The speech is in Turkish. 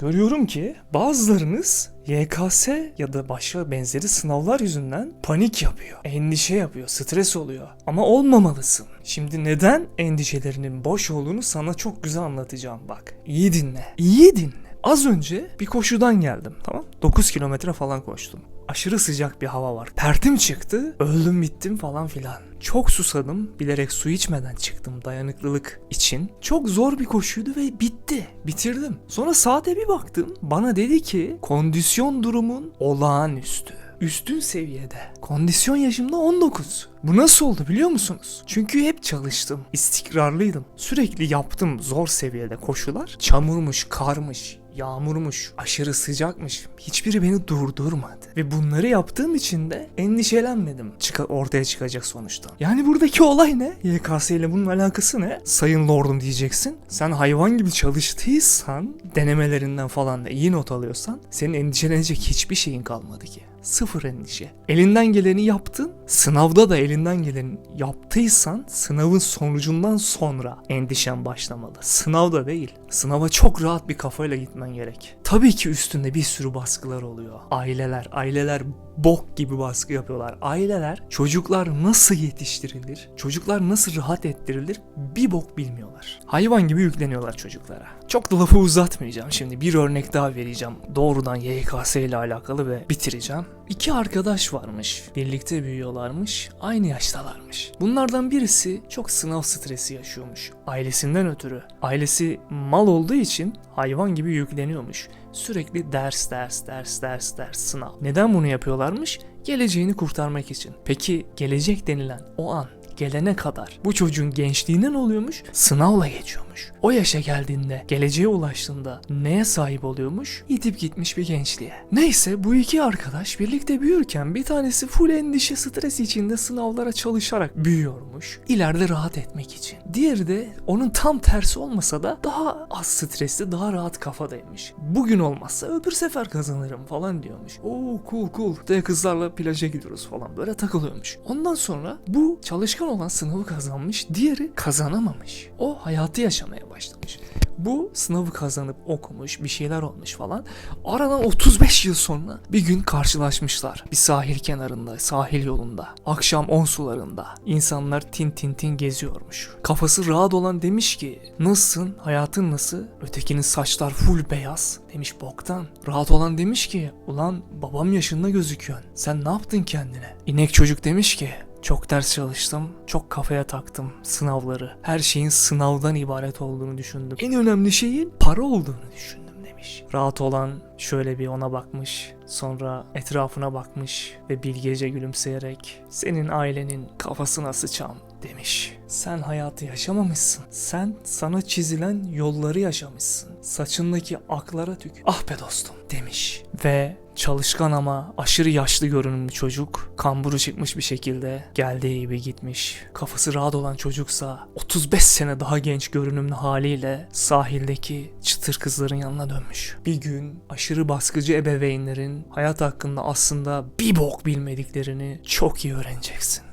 Görüyorum ki bazılarınız YKS ya da başka benzeri sınavlar yüzünden panik yapıyor. Endişe yapıyor, stres oluyor. Ama olmamalısın. Şimdi neden endişelerinin boş olduğunu sana çok güzel anlatacağım bak. İyi dinle. İyi dinle. Az önce bir koşudan geldim tamam 9 kilometre falan koştum. Aşırı sıcak bir hava var. Pertim çıktı. Öldüm bittim falan filan. Çok susadım. Bilerek su içmeden çıktım dayanıklılık için. Çok zor bir koşuydu ve bitti. Bitirdim. Sonra saate bir baktım. Bana dedi ki kondisyon durumun olağanüstü. Üstün seviyede. Kondisyon yaşımda 19. Bu nasıl oldu biliyor musunuz? Çünkü hep çalıştım. istikrarlıydım. Sürekli yaptım zor seviyede koşular. Çamurmuş, karmış, yağmurmuş, aşırı sıcakmış. Hiçbiri beni durdurmadı. Ve bunları yaptığım için de endişelenmedim. Çıka ortaya çıkacak sonuçta. Yani buradaki olay ne? YKS ile bunun alakası ne? Sayın Lordum diyeceksin. Sen hayvan gibi çalıştıysan, denemelerinden falan da iyi not alıyorsan, senin endişelenecek hiçbir şeyin kalmadı ki. Sıfır endişe. Elinden geleni yaptın. Sınavda da elinden geleni yaptıysan sınavın sonucundan sonra endişen başlamalı. Sınavda değil. Sınava çok rahat bir kafayla gitmen gerek. Tabii ki üstünde bir sürü baskılar oluyor. Aileler, aileler bok gibi baskı yapıyorlar. Aileler çocuklar nasıl yetiştirilir, çocuklar nasıl rahat ettirilir bir bok bilmiyorlar. Hayvan gibi yükleniyorlar çocuklara. Çok da lafı uzatmayacağım şimdi bir örnek daha vereceğim. Doğrudan YKS ile alakalı ve bitireceğim. İki arkadaş varmış. Birlikte büyüyorlarmış. Aynı yaştalarmış. Bunlardan birisi çok sınav stresi yaşıyormuş. Ailesinden ötürü. Ailesi mal olduğu için hayvan gibi yükleniyormuş. Sürekli ders ders ders ders ders sınav. Neden bunu yapıyorlarmış? Geleceğini kurtarmak için. Peki gelecek denilen o an gelene kadar bu çocuğun gençliğinden oluyormuş? Sınavla geçiyormuş. O yaşa geldiğinde, geleceğe ulaştığında neye sahip oluyormuş? Yitip gitmiş bir gençliğe. Neyse bu iki arkadaş birlikte büyürken bir tanesi full endişe, stres içinde sınavlara çalışarak büyüyormuş. İleride rahat etmek için. Diğeri de onun tam tersi olmasa da daha az stresli, daha rahat kafadaymış. Bugün olmazsa öbür sefer kazanırım falan diyormuş. Oo cool cool. De kızlarla plaja gidiyoruz falan böyle takılıyormuş. Ondan sonra bu çalışkan olan sınavı kazanmış, diğeri kazanamamış. O hayatı yaşamaya başlamış. Bu sınavı kazanıp okumuş, bir şeyler olmuş falan. Aradan 35 yıl sonra bir gün karşılaşmışlar. Bir sahil kenarında, sahil yolunda. Akşam 10 sularında. İnsanlar tin tin tin geziyormuş. Kafası rahat olan demiş ki nasılsın, hayatın nasıl? Ötekinin saçlar full beyaz. Demiş boktan. Rahat olan demiş ki ulan babam yaşında gözüküyorsun. Sen ne yaptın kendine? İnek çocuk demiş ki çok ders çalıştım, çok kafaya taktım sınavları. Her şeyin sınavdan ibaret olduğunu düşündüm. En önemli şeyin para olduğunu düşündüm demiş. Rahat olan şöyle bir ona bakmış, sonra etrafına bakmış ve bilgece gülümseyerek senin ailenin kafasına sıçam demiş. Sen hayatı yaşamamışsın. Sen sana çizilen yolları yaşamışsın. Saçındaki aklara tük. Ah be dostum demiş. Ve çalışkan ama aşırı yaşlı görünümlü çocuk kamburu çıkmış bir şekilde geldiği gibi gitmiş. Kafası rahat olan çocuksa 35 sene daha genç görünümlü haliyle sahildeki çıtır kızların yanına dönmüş. Bir gün aşırı baskıcı ebeveynlerin hayat hakkında aslında bir bok bilmediklerini çok iyi öğreneceksin.